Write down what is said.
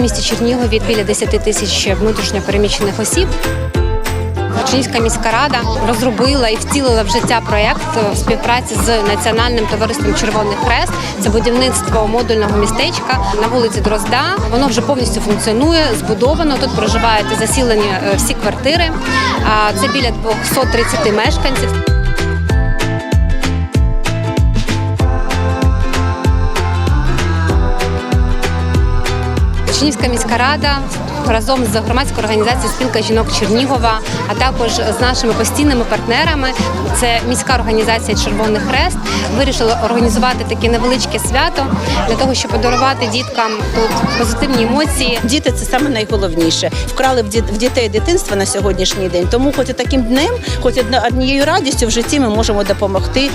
в місті Чернігові біля 10 тисяч внутрішньо переміщених осіб. Чернігівська міська рада розробила і втілила в життя проєкт в співпраці з Національним товариством Червоний Хрест. Це будівництво модульного містечка на вулиці Дрозда. Воно вже повністю функціонує, збудовано. Тут проживають і заселені е, всі квартири. Це біля 230 мешканців. Чернігівська міська рада разом з громадською організацією Спілка жінок Чернігова, а також з нашими постійними партнерами, це міська організація Червоний Хрест, вирішили організувати таке невеличке свято для того, щоб подарувати діткам тут позитивні емоції. Діти це саме найголовніше. Вкрали в діт- в дітей дитинство на сьогоднішній день. Тому, хоч і таким днем, хоч однією радістю в житті ми можемо допомогти.